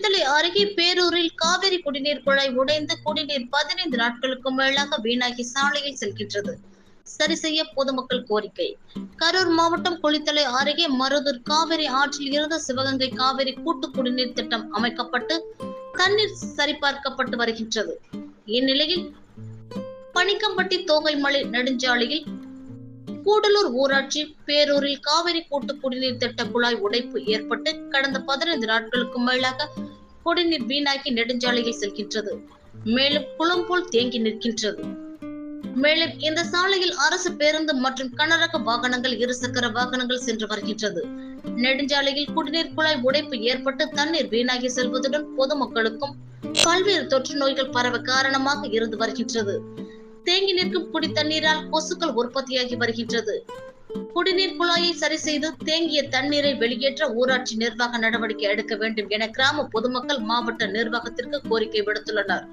குளித்தலை அருகே பேரூரில் காவிரி குடிநீர் குழாய் உடைந்து குடிநீர் பதினைந்து நாட்களுக்கு மேலாக வீணாகி சாலையில் செல்கின்றது. சரி செய்ய பொதுமக்கள் கோரிக்கை. கரூர் மாவட்டம் குளித்தலை அருகே மருதூர் காவிரி ஆற்றில் இருந்த சிவகங்கை காவிரி கூட்டு குடிநீர் திட்டம் அமைக்கப்பட்டு தண்ணீர் சரிபார்க்கப்பட்டு வருகின்றது. இந்நிலையில் பனிக்கம்பட்டி தோகைமலை நெடுஞ்சாலையில் கூடலூர் ஊராட்சி பேரூரில் காவிரி கூட்டு குடிநீர் திட்ட குழாய் உடைப்பு ஏற்பட்டு கடந்த பதினைந்து நாட்களுக்கு மேலாக குடிநீர் வீணாகி நெடுஞ்சாலையில் செல்கின்றது. மேலும் குளம் போல் தேங்கி நிற்கின்றது. மேலும் இந்த சாலையில் அரசு பேருந்து மற்றும் கனரக வாகனங்கள் இருசக்கர வாகனங்கள் சென்று வருகின்றது. நெடுஞ்சாலையில் குடிநீர் குழாய் உடைப்பு ஏற்பட்டு தண்ணீர் வீணாகி செல்வதுடன் பொதுமக்களுக்கும் பல்வேறு தொற்று நோய்கள் பரவ காரணமாக இருந்து வருகின்றது. தேங்கி நிற்கும் குடி தண்ணீரால் கொசுக்கள் உற்பத்தியாகி வருகின்றது. குடிநீர் குழாயை சரி செய்து தேங்கிய தண்ணீரை வெளியேற்ற ஊராட்சி நிர்வாக நடவடிக்கை எடுக்க வேண்டும் என கிராம பொதுமக்கள் மாவட்ட நிர்வாகத்திற்கு கோரிக்கை விடுத்துள்ளனர்.